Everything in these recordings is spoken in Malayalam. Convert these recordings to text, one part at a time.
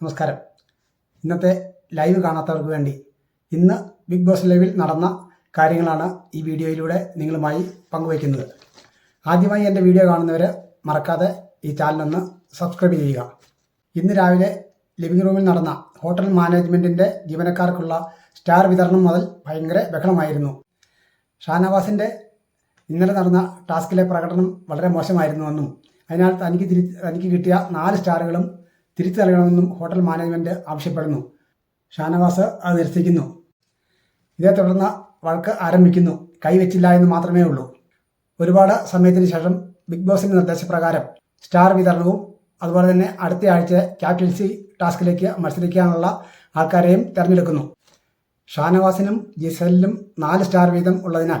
നമസ്കാരം. ഇന്നത്തെ ലൈവ് കാണാത്തവർക്ക് വേണ്ടി ഇന്ന് ബിഗ് ബോസ് ലൈവിൽ നടന്ന കാര്യങ്ങളാണ് ഈ വീഡിയോയിലൂടെ നിങ്ങളുമായി പങ്കുവയ്ക്കുന്നത്. ആദ്യമായി എന്റെ വീഡിയോ കാണുന്നവർ മറക്കാതെ ഈ ചാനലൊന്ന് സബ്സ്ക്രൈബ് ചെയ്യുക. ഇന്ന് രാവിലെ ലിവിംഗ് റൂമിൽ നടന്ന ഹോട്ടൽ മാനേജ്മെന്റിന്റെ ജീവനക്കാർക്കുള്ള സ്റ്റാർ വിതരണം മുതൽ ഭയങ്കര ബഹളമായിരുന്നു. ഷാനവാസിന്റെ ഇന്നലെ നടന്ന ടാസ്കിലെ പ്രകടനം വളരെ മോശമായിരുന്നുവെന്നും അതിനാൽ തനിക്ക് തിരി തനിക്ക് കിട്ടിയ നാല് സ്റ്റാറുകളും തിരിച്ചു നൽകണമെന്നും ഹോട്ടൽ മാനേജ്മെന്റ് ആവശ്യപ്പെടുന്നു. ഷാനവാസ് അത് നിരസിക്കുന്നു. ഇതേ തുടർന്ന് വഴക്ക് ആരംഭിക്കുന്നു. കൈവച്ചില്ല എന്ന് മാത്രമേ ഉള്ളൂ ഒരുപാട് സമയത്തിന് ശേഷം ബിഗ് ബോസിന്റെ നിർദ്ദേശപ്രകാരം സ്റ്റാർ വിതരണവും അതുപോലെ തന്നെ അടുത്ത ആഴ്ച ക്യാപ്റ്റൻസി ടാസ്കിലേക്ക് മത്സരിക്കാനുള്ള ആൾക്കാരെയും തെരഞ്ഞെടുക്കുന്നു. ഷാനവാസിനും ജിസേലിനും നാല് സ്റ്റാർ വീതം ഉള്ളതിനാൽ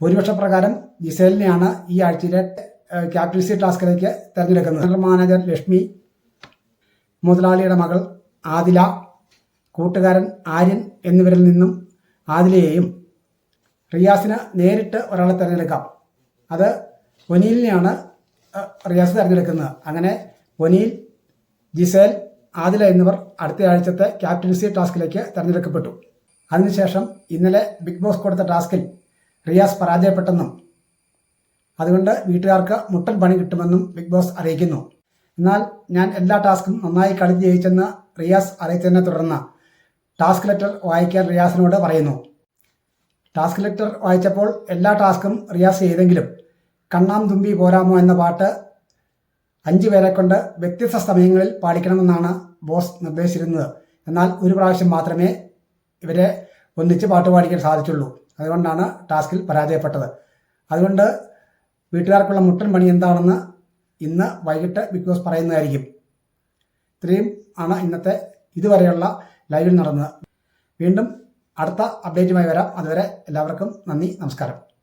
ഭൂരിപക്ഷ പ്രകാരം ജിസേലിനെയാണ് ഈ ആഴ്ചയിലെ ക്യാപ്റ്റൻസി ടാസ്കിലേക്ക് തെരഞ്ഞെടുക്കുന്നത്. ജനറൽ മാനേജർ ലക്ഷ്മി മുതലാളിയുടെ മകൾ ആദില കൂട്ടുകാരൻ ആര്യൻ എന്നിവരിൽ നിന്നും ആദിലയെയും റിയാസിന് നേരിട്ട് ഒരാളെ തിരഞ്ഞെടുക്കാം. അത് ഒനീലിനെയാണ് റിയാസ് തിരഞ്ഞെടുക്കുന്നത്. അങ്ങനെ ഒനീൽ ജിസേൽ ആദില എന്നിവർ അടുത്ത ആഴ്ചത്തെ ക്യാപ്റ്റൻസി ടാസ്കിലേക്ക് തിരഞ്ഞെടുക്കപ്പെട്ടു. അതിനുശേഷം ഇന്നലെ ബിഗ് ബോസ് കൊടുത്ത ടാസ്കിൽ റിയാസ് പരാജയപ്പെട്ടെന്നും അതുകൊണ്ട് വീട്ടുകാർക്ക് മുട്ടൻ പണി കിട്ടുമെന്നും ബിഗ് ബോസ് അറിയിക്കുന്നു. എന്നാൽ ഞാൻ എല്ലാ ടാസ്കും നന്നായി കളി ജയിച്ചെന്ന് റിയാസ് അറിയിച്ചതിനെ തുടർന്ന് ടാസ്ക് ലെറ്റർ വായിക്കാൻ റിയാസിനോട് പറയുന്നു. ടാസ്ക് ലെറ്റർ വായിച്ചപ്പോൾ എല്ലാ ടാസ്കും റിയാസ് ചെയ്തെങ്കിലും കണ്ണാം തുമ്പി പോരാമോ എന്ന പാട്ട് അഞ്ചു പേരെ കൊണ്ട് വ്യത്യസ്ത സമയങ്ങളിൽ പാടിക്കണമെന്നാണ് ബോസ് നിർദ്ദേശിച്ചിരുന്നത്. എന്നാൽ ഒരു പ്രാവശ്യം മാത്രമേ ഇവരെ ഒന്നിച്ച് പാട്ട് പാടിക്കാൻ സാധിച്ചുള്ളൂ. അതുകൊണ്ടാണ് ടാസ്കിൽ പരാജയപ്പെട്ടത്. അതുകൊണ്ട് വീട്ടുകാർക്കുള്ള മുട്ടൻ പണി എന്താണെന്ന് ഇന്ന് വൈകിട്ട് ബിഗ് ബോസ് പറയുന്നതായിരിക്കും. ഇത്രയും ആണ് ഇന്നത്തെ ഇതുവരെയുള്ള ലൈവിൽ നടന്നത്. വീണ്ടും അടുത്ത അപ്ഡേറ്റുമായി വരാം. അതുവരെ എല്ലാവർക്കും നന്ദി നമസ്കാരം.